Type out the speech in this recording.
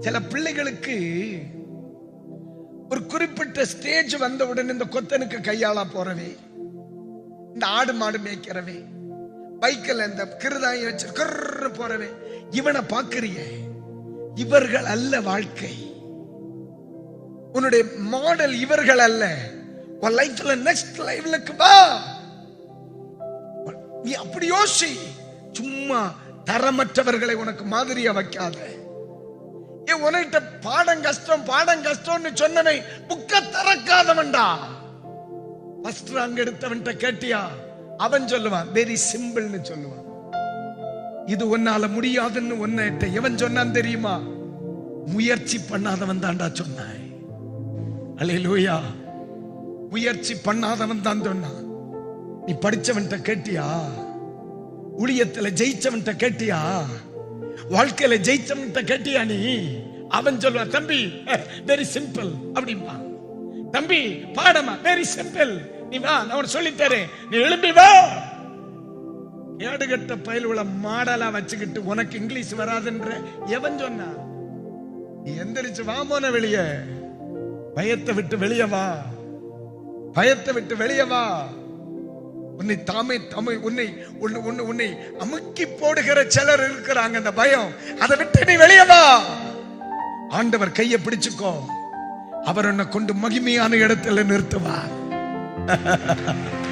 சில பிள்ளைகளுக்கு ஒரு குறிப்பிட்ட ஸ்டேஜ் வந்தவுடன் இந்த கொத்தனுக்கு கையாளா போறவே இந்த ஆடு மாடு மேய்க்கிறவே பைக்கில் இந்த கிருதாயம் வச்சு கர்ரு போறவே இவனை பார்க்கறியே? இவர்கள் அல்ல வாழ்க்கை. உன்னுடைய மாடல் இவர்கள் அல்ல. உன் லைஃப்ல நெக்ஸ்ட் லைஃப்லுக்கு வா. நீ அப்படி யோசி. சும்மா தரமற்றவர்களை உனக்கு மாதிரியா வைக்காத. உன்கிட்ட பாடம் கஷ்டம் பாடம் கஷ்டம்னு சொன்னனை புக்க திறக்காதவன்டா. ஃபர்ஸ்ட் ரேங்க் எடுத்தவன்ட்ட கேட்டியா? அவன் சொல்லுவான் வெரி சிம்பிள்னு சொல்லுவான். இது உன்னால முடியாதுன்னு உன்னிட்ட எவன் சொன்னான் தெரியுமா? முயற்சி பண்ணாதவன் தான்டா சொன்னாய். லோயா முயற்சி பண்ணாதவன் தான் சொன்னான். நீ படிச்சவன்ட்ட கேட்டியா? ஊழியத்துல ஜெயிச்சவன்ட்ட கேட்டியா? வாழ்க்கையில ஜெயிச்சவன்கிட்ட கேட்டியா நீ? அவன் சொல்லுவான் தம்பி வெரி சிம்பிள் அப்படிம்பான். தம்பி பாடமா வெரி சிம்பிள் நீ வா நான் உனக்கு சொல்லித் தரேன். நீ எழும்பி வா. ஏடுகட்ட உள்ள மாடலா வச்சுக்கிட்டு உனக்கு இங்கிலீஷ் வராதுன்ற. எவன் சொன்னா? நீ எந்திரிச்சு வா போன வெளியே. பயத்தை விட்டு வெளியே வா. பயத்தை விட்டு வெளியே வா. உன்னை தாமே தாமே உன்னை உன்னை உன்னை உன்னை அமுக்கி போடுகிற சிலர் இருக்கிறாங்க அந்த பயம். அதை விட்டு நீ வெளியே வா. ஆண்டவர் கையை பிடிச்சுக்கோ. அவர் என்ன கொண்டு மகிமையான இடத்துல நிறுத்துவார்.